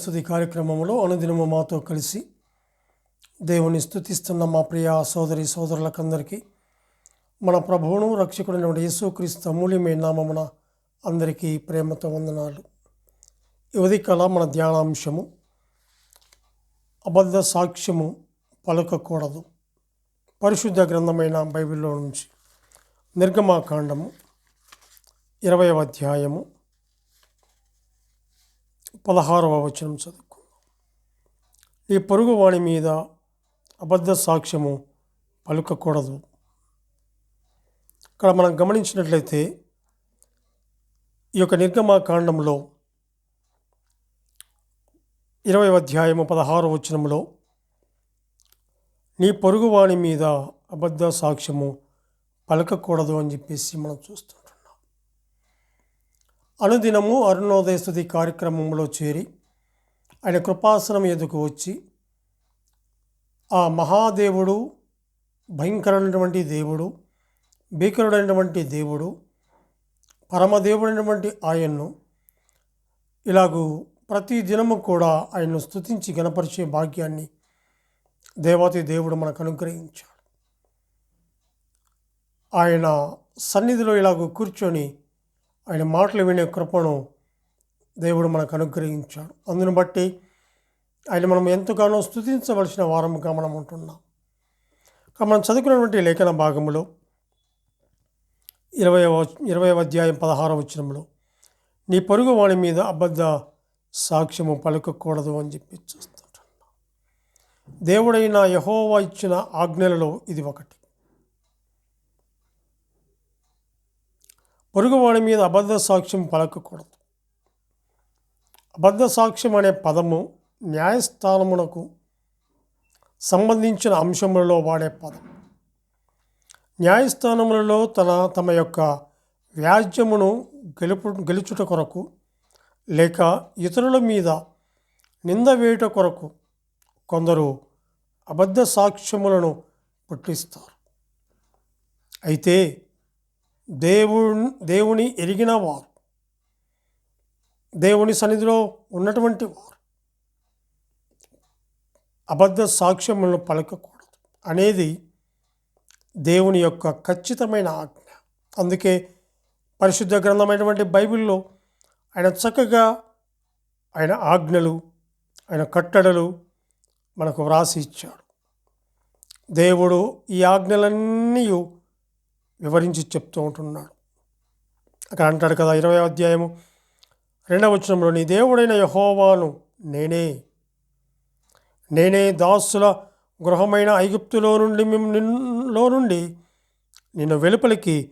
స్థుతి కార్యక్రమంలో అనుదినము మాతో కలిసి దేవుని స్థుతిస్తున్న మా ప్రియ సోదరి సోదరులకందరికీ మన ప్రభువును రక్షకుడైన యేసుక్రీస్తు అమూల్యమైన నామమున అందరికీ ప్రేమతో వందనాలు. యువతి కళ మన ధ్యానాంశము అబద్ధ సాక్ష్యము పలకకూడదు. పరిశుద్ధ గ్రంథమైన బైబిల్లో నుంచి నిర్గమాకాండము ఇరవై అధ్యాయము పదహారవ వచనం చదువుకుందాం. నీ పొరుగు వాణి మీద అబద్ధ సాక్ష్యము పలుకకూడదు. ఇక్కడ మనం గమనించినట్లయితే ఈ యొక్క నిర్గమాకాండంలో ఇరవై అధ్యాయము పదహారు వచనంలో నీ పొరుగువాని మీద అబద్ధ సాక్ష్యము పలకకూడదు అని చెప్పేసి మనం చూస్తాం అనుదినము అరుణోదయ స్థుతి కార్యక్రమంలో చేరి ఆయన కృపాసనం ఎదుకు వచ్చి ఆ మహాదేవుడు భయంకరమైనటువంటి దేవుడు భీకరుడైనటువంటి దేవుడు పరమదేవుడైనటువంటి ఆయన్ను ఇలాగూ ప్రతి దినము కూడా ఆయన్ను స్తుతించి గణపరిచే భాగ్యాన్ని దేవాతి దేవుడు మనకు అనుగ్రహించాడు. ఆయన సన్నిధిలో ఇలాగ కూర్చొని ఆయన మాటలు వినే కృపను దేవుడు మనకు అనుగ్రహించాడు. అందును బట్టి ఆయన మనం ఎంతగానో స్థుతించవలసిన వారముగా మనం ఉంటున్నాం. మనం చదువుకున్నటువంటి లేఖన భాగంలో ఇరవై ఇరవై అధ్యాయం పదహారవ వచనంలో నీ పొరుగు వాడి మీద అబద్ధ సాక్ష్యము పలుకకూడదు అని చెప్పి చూస్తుంటున్నా. దేవుడైన యహోవా ఇచ్చిన ఆజ్ఞలలో ఇది ఒకటి. పొరుగువాడి మీద అబద్ధ సాక్ష్యం పలకకూడదు. అబద్ధ సాక్ష్యం అనే పదము న్యాయస్థానమునకు సంబంధించిన అంశములలో వాడే పదం. న్యాయస్థానములలో తన తమ యొక్క వ్యాజ్యమును గెలుపు గెలుచుట కొరకు లేక ఇతరుల మీద నింద వేయుట కొరకు కొందరు అబద్ధ సాక్ష్యములను పుట్టిస్తారు. అయితే దేవు దేవుని ఎరిగిన వారు. దేవుని సన్నిధిలో ఉన్నటువంటి వారు. అబద్ధ సాక్ష్యములను పలకకూడదు. అనేది దేవుని యొక్క ఖచ్చితమైన ఆజ్ఞ. అందుకే పరిశుద్ధ గ్రంథమైనటువంటి బైబిల్లో ఆయన చక్కగా ఆయన ఆజ్ఞలు ఆయన కట్టడలు మనకు వ్రాసి ఇచ్చాడు. దేవుడు ఈ ఆజ్ఞలన్నీ వివరించి చెప్తూ ఉంటున్నాడు. అక్కడ అంటాడు కదా ఇరవై అధ్యాయము రెండవ వచనంలో నీ దేవుడైన యహోవాను నేనే. నేనే దాసుల గృహమైన ఐగుప్తులో నుండి నిన్నలో నుండి నిన్ను వెలుపలికి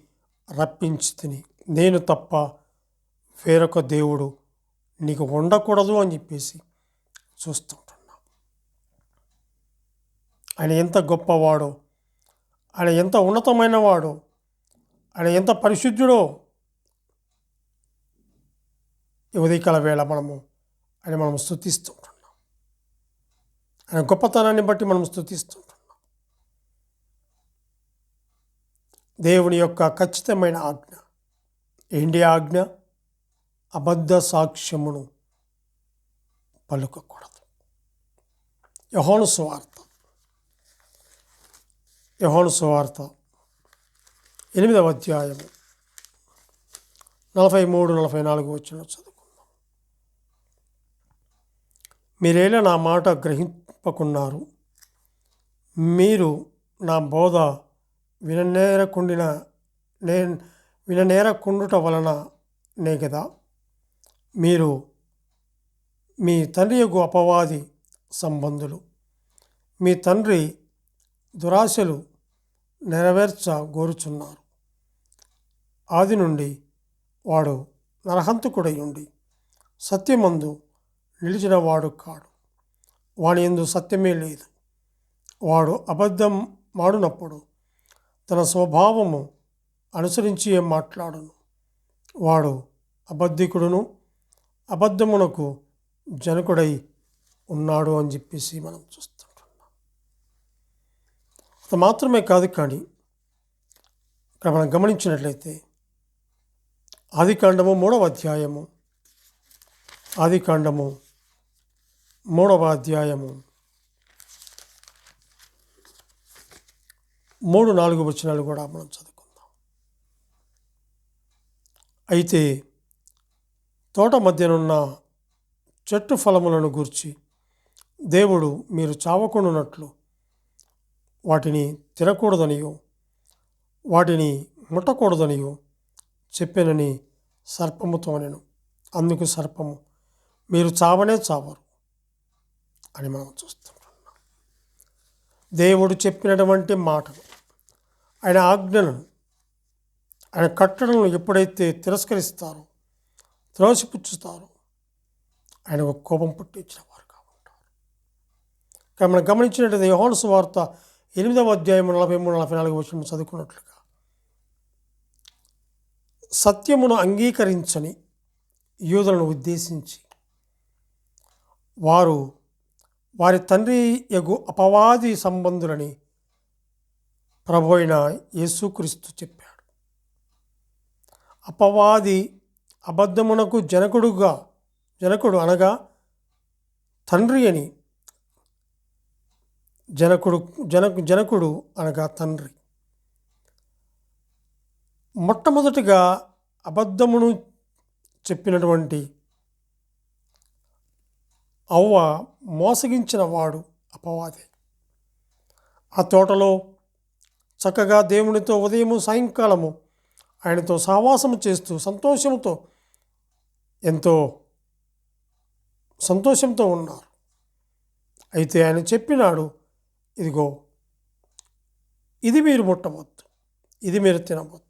రప్పించి తిని నేను తప్ప వేరొక దేవుడు నీకు ఉండకూడదు అని చెప్పేసి చూస్తుంటున్నాం ఆయన ఎంత గొప్పవాడో ఆయన ఎంత ఉన్నతమైన వాడో ఆయన ఎంత పరిశుద్ధుడో. ఉదయకాల వేళ మనము ఆయన మనం స్థుతిస్తుంటున్నాం ఆయన గొప్పతనాన్ని బట్టి మనం స్థుతిస్తుంటున్నాం దేవుని యొక్క ఖచ్చితమైన ఆజ్ఞ ఏంటి ఆజ్ఞ? అబద్ధ సాక్ష్యమును పలుకకూడదు. యహోను సువార్త యహోను సువార్త ఎనిమిదవ అధ్యాయము. నలభై మూడు నలభై నాలుగు వచ్చిన చదువుకుందాం. మీరేలా నా మాట గ్రహింపకున్నారు. మీరు నా బోధ విననేరకుండిన నే విననేరకుండుట వలన నే కదా మీరు మీ తండ్రి యొక్క అపవాది సంబంధులు. మీ తండ్రి దురాశలు నెరవేర్చ గోరుచున్నారు. ఆది నుండి వాడు నరహంతకుడై ఉండి సత్యమందు నిలిచిన వాడు కాడు. వాని ఎందు సత్యమే లేదు. వాడు అబద్ధం మాడునప్పుడు తన స్వభావము అనుసరించి ఏం మాట్లాడును. వాడు అబద్ధికుడును అబద్ధమునకు జనకుడై ఉన్నాడు అని చెప్పేసి మనం చూస్తుంటున్నాం. అది మాత్రమే కాదు కానీ ఇక్కడ మనం గమనించినట్లయితే ఆదికాండము మూడవ అధ్యాయము. ఆదికాండము మూడవ అధ్యాయము. మూడు నాలుగు వచనాలు కూడా మనం చదువుకుందాం. అయితే తోట మధ్యనున్న చెట్టు ఫలములను గూర్చి దేవుడు మీరు చావకుండానట్లు వాటిని తినకూడదనియో వాటిని ముట్టకూడదనియో చెప్పానని సర్పముతో నేను అందుకు సర్పము మీరు చావనే చావరు అని మనం చూస్తుంటున్నాం దేవుడు చెప్పినటువంటి మాటలు ఆయన ఆజ్ఞలను ఆయన కట్టడలను ఎప్పుడైతే తిరస్కరిస్తారో త్రోసిపుచ్చుతారో ఆయన ఒక కోపం పుట్టించిన వారుగా ఉంటారు. కానీ మనం గమనించినట్లయితే యోహాను వార్త ఎనిమిదవ అధ్యాయం నలభై మూడు నలభై నాలుగు వచ్చిన చదువుకున్నట్లుగా సత్యమును అంగీకరించని యూదులను ఉద్దేశించి వారు వారి తండ్రి యగు అపవాది సంబంధులని ప్రభోయిన యేసుక్రీస్తు చెప్పాడు. అపవాది అబద్ధమునకు జనకుడుగా జనకుడు అనగా తండ్రి అని జనకుడు జనకు జనకుడు అనగా తండ్రి. మొట్టమొదటిగా అబద్ధమును చెప్పినటువంటి అవ్వ మోసగించిన వాడు అపవాది. ఆ తోటలో చక్కగా దేవునితో ఉదయము సాయంకాలము ఆయనతో సహవాసము చేస్తూ సంతోషంతో ఎంతో సంతోషంతో ఉన్నారు. అయితే ఆయన చెప్పినాడు ఇదిగో ఇది మీరు ముట్టవద్దు. ఇది మీరు తినవద్దు.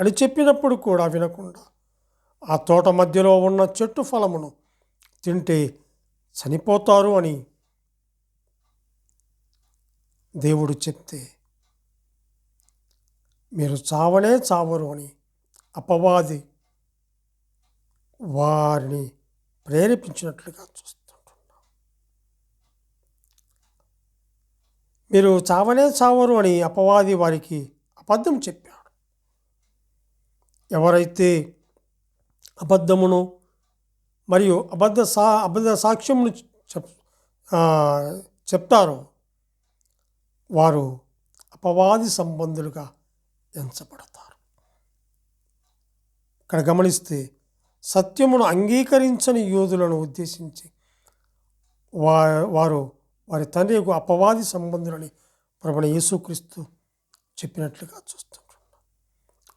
అని చెప్పినప్పుడు కూడా వినకుండా ఆ తోట మధ్యలో ఉన్న చెట్టు ఫలమును తింటే చనిపోతారు అని దేవుడు చెప్తే మీరు చావనే చావరు అని అపవాది వారిని ప్రేరేపించినట్లుగా చూస్తుంటున్నాం. మీరు చావనే చావరు అని అపవాది వారికి అబద్ధం చెప్పారు ఎవరైతే అబద్ధమును మరియు అబద్ధ సా అబద్ధ సాక్ష్యమును చెప్ చెప్తారో వారు అపవాది సంబంధులుగా ఎంచబడతారు. ఇక్కడ గమనిస్తే సత్యమును అంగీకరించని యోధులను ఉద్దేశించి వా వారు వారి తండ్రి యొక్క అపవాది సంబంధులని ప్రభుణ యేసుక్రీస్తు చెప్పినట్లుగా చూస్తుంటున్నాం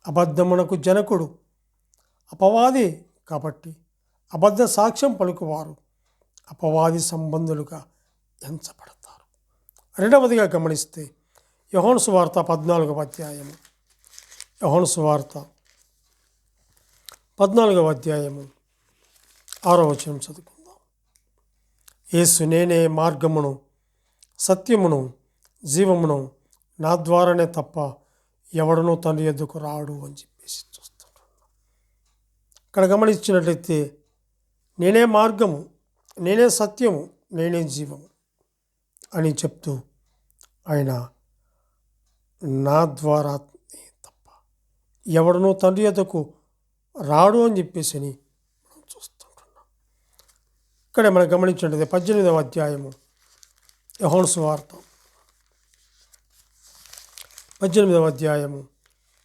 అబద్ధమునకు జనకుడు. అపవాది కాబట్టి అబద్ధ సాక్ష్యం పలుకువారు. అపవాది సంబంధులుగా ఎంచబడతారు. రెండవదిగా గమనిస్తే యోహాను సువార్త పద్నాలుగవ అధ్యాయము. యోహాను సువార్త పద్నాలుగవ అధ్యాయము. ఆరో వచనం చదువుకుందాం. యేసు నేనే మార్గమును సత్యమును జీవమును నా ద్వారానే తప్ప ఎవడనో తండ్రి ఎద్దుకు రాడు అని చెప్పేసి చూస్తుంటాను ఇక్కడ గమనించినట్లయితే నేనే మార్గము నేనే సత్యము నేనే జీవము అని చెప్తూ ఆయన నా ద్వారా తప్ప ఎవడనో తండ్రి ఎద్దకు రాడు అని చెప్పేసి అని మనం చూస్తుంటున్నాం. ఇక్కడ మనం గమనించినట్లయితే పద్దెనిమిదవ అధ్యాయము యహోన్స్ వార్త పద్దెనిమిదవ అధ్యాయము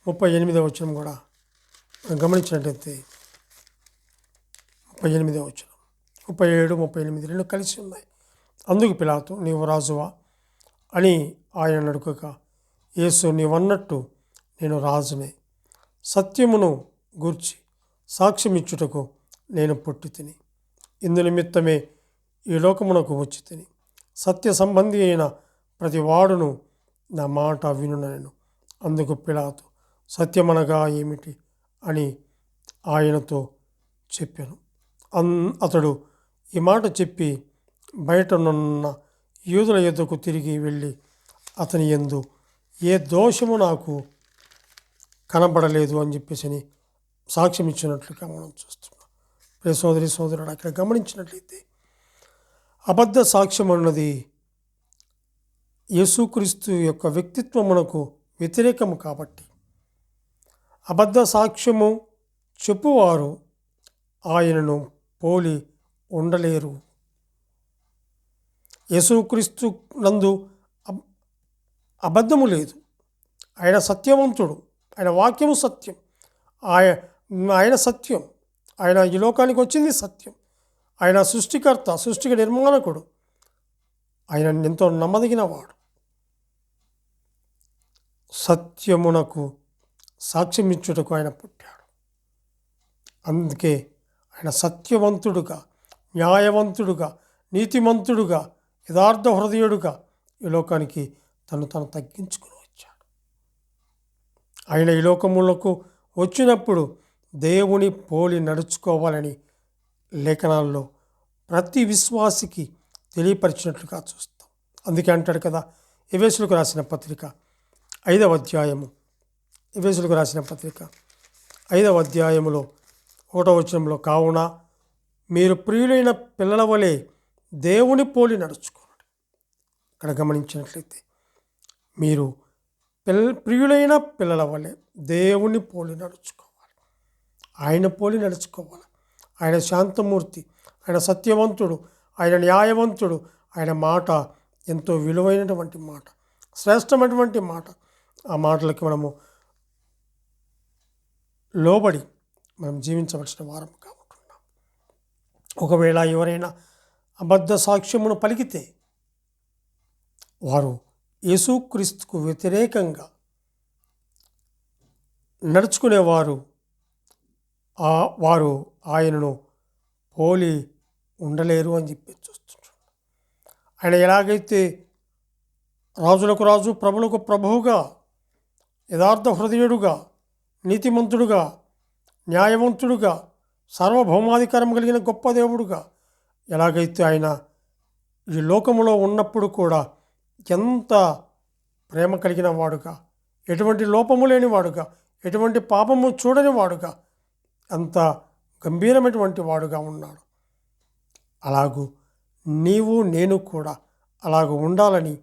ముప్పై ఎనిమిదవ వచనం కూడా మనం గమనించినట్లయితే ముప్పై ఎనిమిదవ వచనం ముప్పై ఏడు ముప్పై ఎనిమిది రెండు కలిసి ఉన్నాయి. అందుకు పిలాతు నీవు రాజువా? అని ఆయన అడుగక యేసు నీవన్నట్టు నేను రాజునే. సత్యమును గూర్చి సాక్ష్యమిచ్చుటకు నేను పుట్టి తిని ఇందు నిమిత్తమే ఈ లోకమునకు వచ్చి తిని సత్య సంబంధి అయిన ప్రతి వాడును నా మాట వినునను అందుకు పిలాతు సత్యమనగా ఏమిటి అని ఆయనతో చెప్పాను. అన్ అతడు ఈ మాట చెప్పి బయటనున్న యూదుల ఎద్దుకు తిరిగి వెళ్ళి అతని ఎందు ఏ దోషము నాకు కనబడలేదు అని చెప్పేసి అని సాక్ష్యం ఇచ్చినట్లుగా మనం చూస్తున్నాం. ప్రియ సోదరి సోదరుడు అక్కడ గమనించినట్లయితే అబద్ధ సాక్ష్యం అన్నది యేసుక్రీస్తు యొక్క వ్యక్తిత్వమునకు వ్యతిరేకము కాబట్టి. అబద్ధ సాక్ష్యము చెప్పువారు ఆయనను పోలి ఉండలేరు. యేసుక్రీస్తు నందు అబద్ధము లేదు. ఆయన సత్యవంతుడు. ఆయన వాక్యము సత్యం. ఆయ ఆయన సత్యం. ఆయన ఈ లోకానికి వచ్చింది సత్యం. ఆయన సృష్టికర్త సృష్టికి నిర్మాణకుడు. ఆయన ఎంతో నమ్మదగిన వాడు సత్యమునకు సాక్ష్యమిచ్చుటకు ఆయన పుట్టాడు. అందుకే ఆయన సత్యవంతుడుగా న్యాయవంతుడుగా నీతిమంతుడుగా యథార్థ హృదయుడుగా ఈ లోకానికి తను తను తగ్గించుకుని వచ్చాడు. ఆయన ఈ లోకములకు వచ్చినప్పుడు దేవుని పోలి నడుచుకోవాలని లేఖనాల్లో ప్రతి విశ్వాసికి తెలియపరిచినట్లుగా చూస్తాం. అందుకే అంటాడు కదా ఎవేసులకు రాసిన పత్రిక ఐదవ అధ్యాయము. ఎవేసులకు రాసిన పత్రిక. ఐదవ అధ్యాయములో ఒకటో వచనంలో కావున మీరు ప్రియులైన పిల్లల వలె దేవుని పోలి నడుచుకోండి. ఇక్కడ గమనించినట్లయితే మీరు పిల్ల ప్రియులైన పిల్లల వలె దేవుని పోలి నడుచుకోవాలి. ఆయన పోలి నడుచుకోవాలి. ఆయన శాంతమూర్తి ఆయన సత్యవంతుడు ఆయన న్యాయవంతుడు ఆయన మాట ఎంతో విలువైనటువంటి మాట శ్రేష్టమైనటువంటి మాట. ఆ మాటలకి మనము లోబడి మనం జీవించవలసిన వారం కాబట్టున్నాం ఒకవేళ ఎవరైనా అబద్ధ సాక్ష్యమును పలికితే వారు యేసుక్రీస్తుకు వ్యతిరేకంగా నడుచుకునేవారు ఆ వారు ఆయనను పోలి ఉండలేరు అని చెప్పి చూస్తుంటారు. ఆయన ఎలాగైతే రాజులకు రాజు ప్రభులకు ప్రభువుగా యథార్థ హృదయుడుగా నీతిమంతుడుగా న్యాయవంతుడుగా సార్వభౌమాధికారం కలిగిన గొప్ప దేవుడుగా ఎలాగైతే ఆయన ఈ లోకములో ఉన్నప్పుడు కూడా ఎంత ప్రేమ కలిగిన వాడుగా ఎటువంటి లోపము లేని వాడుగా ఎటువంటి పాపము చూడని వాడుగా అంత గంభీరమైనటువంటి వాడుగా ఉన్నాడు. అలాగూ నీవు నేను కూడా అలాగూ ఉండాలని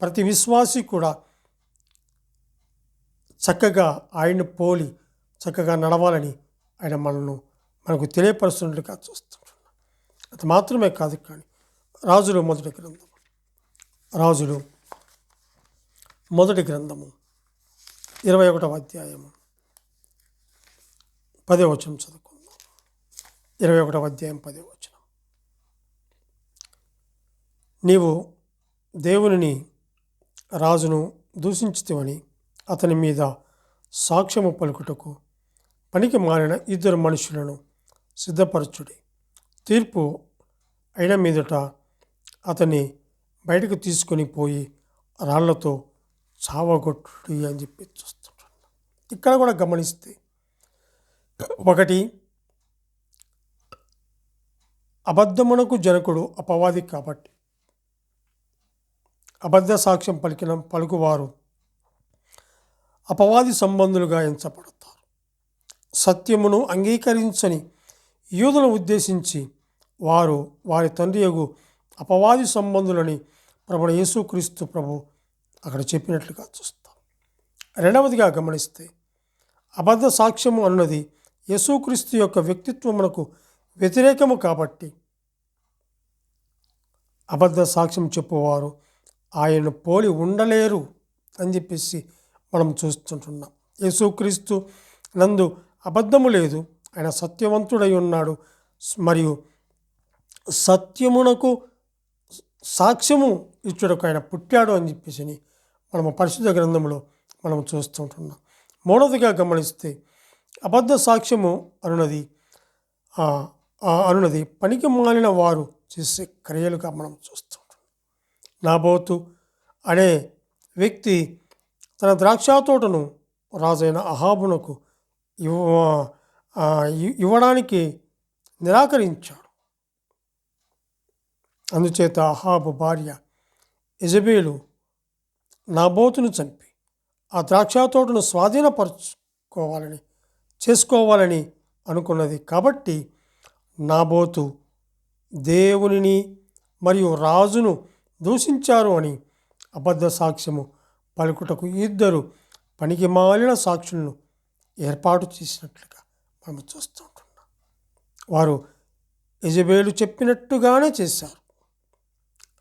ప్రతి విశ్వాసి కూడా చక్కగా ఆయన్ని పోలి చక్కగా నడవాలని ఆయన మనను మనకు తెలియపరుస్తున్నట్టుగా చూస్తుంటున్నాం అది మాత్రమే కాదు కానీ రాజులు మొదటి గ్రంథం రాజులు మొదటి గ్రంథము. ఇరవై ఒకటవ అధ్యాయము. పదే వచనం చదువుకుందాం. ఇరవై ఒకటవ అధ్యాయం పదే వచనం. నీవు దేవునిని రాజును దూషించుతావని అతని మీద సాక్ష్యము పలుకుటకు పనికి మారిన ఇద్దరు మనుషులను సిద్ధపరచుడి. తీర్పు అయిన మీదట అతన్ని బయటకు తీసుకొని పోయి రాళ్ళతో చావగొట్టుడి అని చెప్పి చూస్తుంటాను ఇక్కడ కూడా గమనిస్తే ఒకటి అబద్ధమునకు జనకుడు అపవాది కాబట్టి అబద్ధ సాక్ష్యం పలికిన పలుకువారు అపవాది సంబంధులుగా ఎంచబడతారు సత్యమును అంగీకరించని యూదులను ఉద్దేశించి వారు వారి తండ్రి యగు అపవాది సంబంధులని ప్రభుడు యేసుక్రీస్తు ప్రభు అక్కడ చెప్పినట్లుగా చూస్తాం. రెండవదిగా గమనిస్తే అబద్ధ సాక్ష్యము అన్నది యేసుక్రీస్తు యొక్క వ్యక్తిత్వమునకు వ్యతిరేకము కాబట్టి అబద్ధ సాక్ష్యం చెప్పువారు ఆయనను పోలి ఉండలేరు అని చెప్పేసి మనం చూస్తుంటున్నాం. యేసుక్రీస్తు నందు అబద్ధము లేదు. ఆయన సత్యవంతుడై ఉన్నాడు. మరియు సత్యమునకు సాక్ష్యము ఇచ్చుడకు ఆయన పుట్టాడు అని చెప్పేసి మనము పరిశుద్ధ గ్రంథంలో మనం చూస్తుంటున్నాం. మూడవదిగా గమనిస్తే అబద్ధ సాక్ష్యము అనున్నది అనున్నది పనికి మాలిన వారు చేసే క్రియలుగా మనం చూస్తుంటాం నాబోతు అనే వ్యక్తి తన ద్రాక్ష తోటను రాజైన అహాబునకు ఇవ్వ ఇవ్వడానికి నిరాకరించాడు. అందుచేత అహాబు భార్య ఇజబేలు నాబోతును చంపి ఆ ద్రాక్ష తోటను స్వాధీనపరచుకోవాలని చేసుకోవాలని అనుకున్నది. కాబట్టి నాబోతు దేవునిని మరియు రాజును దూషించారు అని అబద్ధ సాక్ష్యము పలుకుటకు ఇద్దరు పనికి మాలిన సాక్షులను ఏర్పాటు చేసినట్లుగా మనం చూస్తూ ఉంటున్నాం వారు యజబేలు చెప్పినట్టుగానే చేశారు.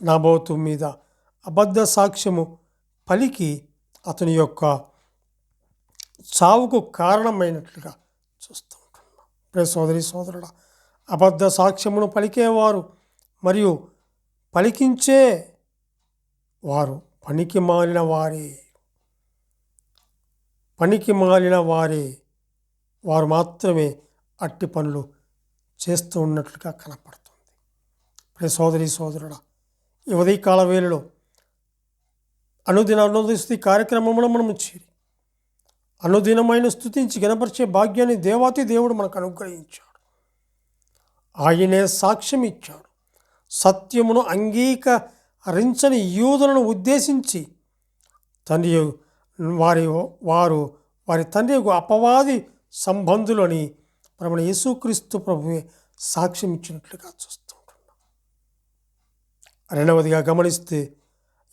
నాబోతు మీద అబద్ధ సాక్ష్యము పలికి అతని యొక్క చావుకు కారణమైనట్లుగా చూస్తూ ఉంటున్నాం ప్రే సోదరి సోదరుడ అబద్ధ సాక్ష్యమును పలికేవారు మరియు పలికించే వారు పనికి మాలిన వారే పనికి మాలిన వారే వారు మాత్రమే అట్టి పనులు చేస్తూ ఉన్నట్లుగా కనపడుతుంది. ప్రే సోదరి సోదరుడా ఈ ఉదయకాల వేళలో అనుదిన అనుదిస్తు కార్యక్రమంలో మనము చేరి అనుదినమైన స్థుతించి గణపరిచే భాగ్యాన్ని దేవాతి దేవుడు మనకు అనుగ్రహించాడు. ఆయనే సాక్ష్యం ఇచ్చాడు సత్యమును రించని యూదులను ఉద్దేశించి తండ్రి వారి వారు వారి తండ్రి అపవాది సంబంధులని ప్రభుని యేసుక్రీస్తు ప్రభువే సాక్ష్యం ఇచ్చినట్లుగా చూస్తూ ఉంటున్నాం. రెండవదిగా గమనిస్తే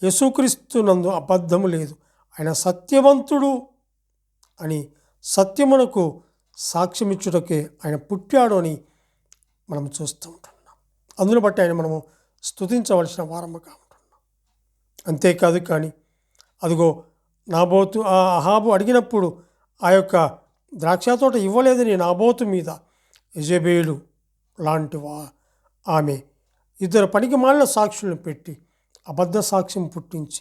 యేసుక్రీస్తు నందు అబద్ధము లేదు. ఆయన సత్యవంతుడు అని సత్యమునకు సాక్ష్యమిచ్చుటకే ఆయన పుట్టాడు అని మనం చూస్తూ ఉంటున్నాం. అందును బట్టి ఆయన మనము స్తుతించవలసిన వారముగా ఉంటున్నాం అంతేకాదు కానీ అదిగో నాబోతు ఆ అహాబు అడిగినప్పుడు ఆ యొక్క ద్రాక్ష తోట ఇవ్వలేదని నాబోతు మీద యజబేలు లాంటి వా ఆమె ఇద్దరు పనికి మాలిన సాక్షులను పెట్టి అబద్ధ సాక్ష్యం పుట్టించి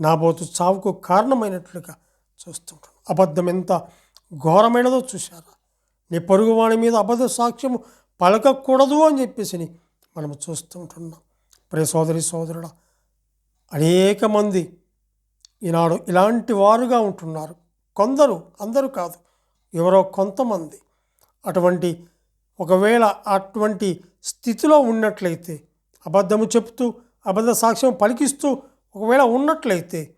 నాబోతు చావుకు కారణమైనట్లుగా చూస్తుంటాను అబద్ధం ఎంత ఘోరమైనదో చూశారా? నీ పొరుగువాణి మీద అబద్ధ సాక్ష్యం పలకకూడదు అని చెప్పేసి మనము చూస్తూ ఉంటున్నాం ప్రే సోదరి సోదరుడా అనేక మంది ఈనాడు ఇలాంటి వారుగా ఉంటున్నారు. కొందరు అందరూ కాదు ఎవరో కొంతమంది. అటువంటి ఒకవేళ అటువంటి స్థితిలో ఉన్నట్లయితే అబద్ధము చెప్తూ అబద్ధ సాక్ష్యం పలికిస్తూ ఒకవేళ ఉన్నట్లయితే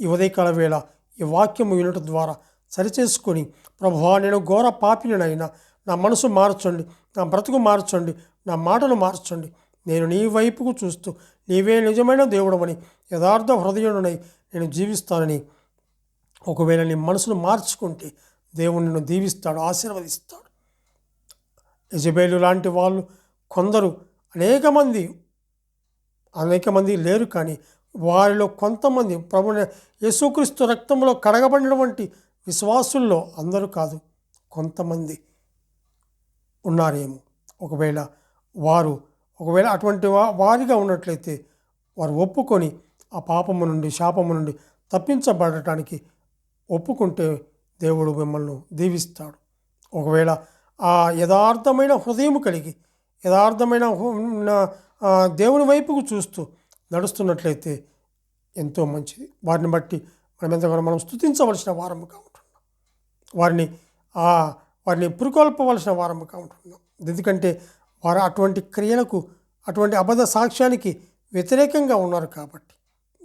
ఈ ఉదయకాల వేళ ఈ వాక్యము వినటం ద్వారా సరిచేసుకొని ప్రభువా నేను ఘోర పాపినైనా నా మనసు మార్చండి నా బ్రతుకు మార్చండి నా మాటలు మార్చండి. నేను నీ వైపుకు చూస్తూ నీవే నిజమైన దేవుడమని యథార్థ హృదయుడునై నేను జీవిస్తానని. ఒకవేళ నీ మనసును మార్చుకుంటే దేవుడు నిన్ను దీవిస్తాడు ఆశీర్వదిస్తాడు. యజబేలు లాంటి వాళ్ళు కొందరు అనేక మంది అనేక మంది లేరు కానీ వారిలో కొంతమంది ప్రభు యేసుక్రీస్తు రక్తంలో కడగబడినటువంటి విశ్వాసుల్లో అందరూ కాదు కొంతమంది ఉన్నారేమో. ఒకవేళ వారు ఒకవేళ అటువంటి వారిగా ఉన్నట్లయితే వారు ఒప్పుకొని ఆ పాపము నుండి శాపము నుండి తప్పించబడటానికి ఒప్పుకుంటే దేవుడు మిమ్మల్ని దీవిస్తాడు. ఒకవేళ ఆ యథార్థమైన హృదయం కలిగి యథార్థమైన దేవుని వైపుకు చూస్తూ నడుస్తున్నట్లయితే ఎంతో మంచిది. వారిని బట్టి మనం ఎంతగానో మనం స్థుతించవలసిన వారముగా ఉంటున్నాం. వారిని ఆ వారిని పురుకొల్పవలసిన వారముగా ఉంటున్నాం. ఎందుకంటే వారు అటువంటి క్రియలకు అటువంటి అబద్ధ సాక్ష్యానికి వ్యతిరేకంగా ఉన్నారు కాబట్టి.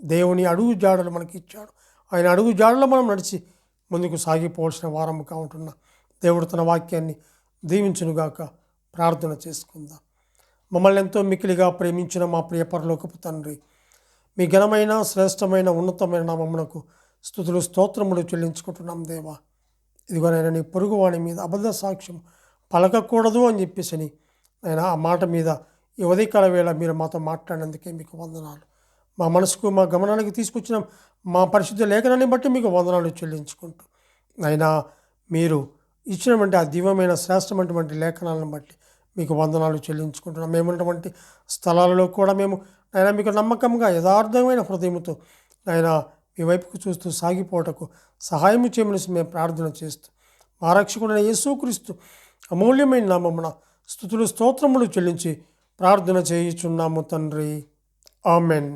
దేవుని అడుగు జాడలు మనకి ఇచ్చాడు ఆయన అడుగు జాడలో మనం నడిచి ముందుకు సాగిపోవాల్సిన వారముగా ఉంటున్నాం దేవుడు తన వాక్యాన్ని దీవించునుగాక ప్రార్థన చేసుకుందాం. మమ్మల్ని ఎంతో మికిలిగా ప్రేమించిన మా ప్రియ పరలోకపు తండ్రి మీ ఘనమైన శ్రేష్టమైన ఉన్నతమైన నామమునకు స్థుతులు స్తోత్రములు చెల్లించుకుంటున్నాం దేవా. ఇదిగోనైనా నీ పొరుగువాని మీద అబద్ధ సాక్ష్యం పలకకూడదు అని చెప్పేసి నేను ఆయన ఆ మాట మీద ఈ ఉదయకాల వేళ మీరు మాతో మాట్లాడినందుకే మీకు వందనాలు. మా మనసుకు మా గమనానికి తీసుకొచ్చిన మా పరిశుద్ధ లేఖనాన్ని బట్టి మీకు వందనాలు చెల్లించుకుంటూ. అయినా మీరు ఇచ్చినటువంటి ఆ దివ్యమైన శ్రేష్టమైనటువంటి లేఖనాలను బట్టి మీకు వందనాలు చెల్లించుకుంటున్నాం. మేమున్నటువంటి స్థలాలలో కూడా మేము ఆయన మీకు నమ్మకంగా యథార్థమైన హృదయంతో ఆయన మీ వైపుకు చూస్తూ సాగిపోవటకు సహాయం చేయమని మేము ప్రార్థన చేస్తూ మా రక్షకుడైన యేసుక్రీస్తు అమూల్యమైన నామమున స్థుతులు స్తోత్రములు చెల్లించి ప్రార్థన చేయుచున్నాము తండ్రి. ఆమెన్.